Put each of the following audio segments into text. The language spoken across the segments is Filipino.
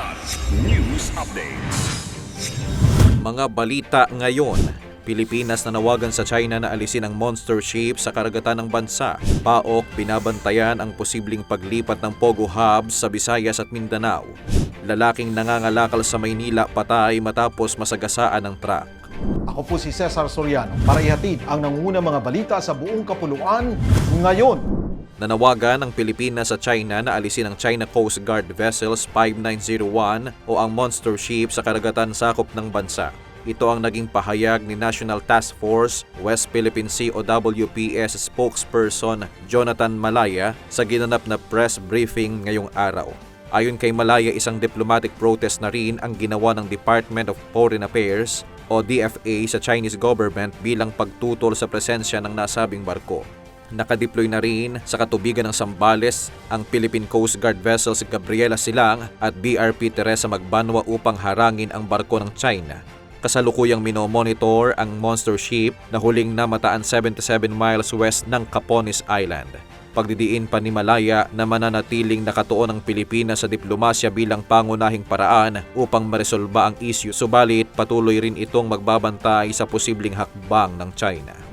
Ulat News Updates. Mga balita ngayon. Pilipinas na nawagan sa China na alisin ang monster ship sa karagatan ng bansa. PAOK binabantayan ang posibleng paglipat ng Pogo Hub sa Visayas at Mindanao. Lalaking nangangalakal sa Maynila patay matapos masagasaan ng truck. Ako po si Cesar Soriano para ihatid ang nangungunang mga balita sa buong kapuluan ngayon. Nanawagan ng Pilipinas sa China na alisin ang China Coast Guard Vessels 5901 o ang monster ship sa karagatan sakop ng bansa. Ito ang naging pahayag ni National Task Force West Philippine Sea o WPS spokesperson Jonathan Malaya sa ginanap na press briefing ngayong araw. Ayon kay Malaya, isang diplomatic protest na rin ang ginawa ng Department of Foreign Affairs o DFA sa Chinese government bilang pagtutol sa presensya ng nasabing barko. Nakadeploy na rin sa katubigan ng Sambales ang Philippine Coast Guard vessels Gabriela Silang at BRP Teresa Magbanwa upang harangin ang barko ng China. Kasalukuyang minomonitor ang monster ship na huling namataan 77 miles west ng Capones Island. Pagdidiin pa ni Malaya na mananatiling nakatuon ang Pilipinas sa diplomasya bilang pangunahing paraan upang maresolba ang issue subalit patuloy rin itong magbabantay sa posibleng hakbang ng China.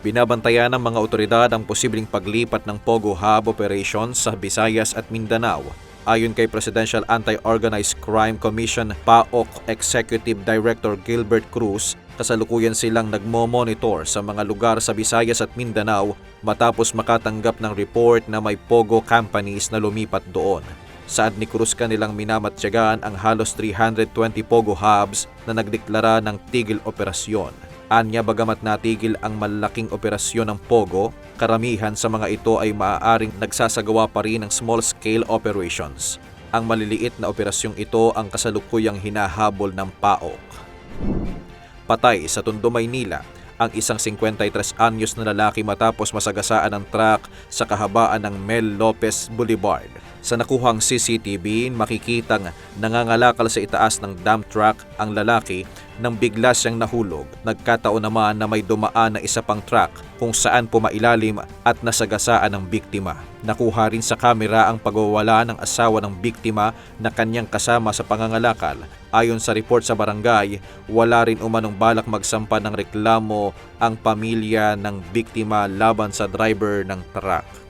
Binabantayan ng mga otoridad ang posibleng paglipat ng Pogo Hub operations sa Visayas at Mindanao. Ayon kay Presidential Anti-Organized Crime Commission PAOK Executive Director Gilbert Cruz, kasalukuyan silang nagmo-monitor sa mga lugar sa Visayas at Mindanao matapos makatanggap ng report na may Pogo companies na lumipat doon. Saad ni Cruz kanilang minamatyagan ang halos 320 Pogo hubs na nagdeklara ng tigil operasyon. Anya bagamat natigil ang malaking operasyon ng Pogo, karamihan sa mga ito ay maaaring nagsasagawa pa rin ng small-scale operations. Ang maliliit na operasyong ito ang kasalukuyang hinahabol ng PAOK. Patay sa Tondo, Maynila ang isang 53 anyos na lalaki matapos masagasaan ng truck sa kahabaan ng Mel Lopez Boulevard. Sa nakuhang CCTV, makikitang nangangalakal sa itaas ng dump truck ang lalaki nang bigla siyang nahulog. Nagkataon naman na may dumaan na isa pang truck kung saan pumailalim at nasagasaan ng biktima. Nakuha rin sa kamera ang pagwawala ng asawa ng biktima na kanyang kasama sa pangangalakal. Ayon sa report sa barangay, wala rin umanong balak magsampa ng reklamo ang pamilya ng biktima laban sa driver ng truck.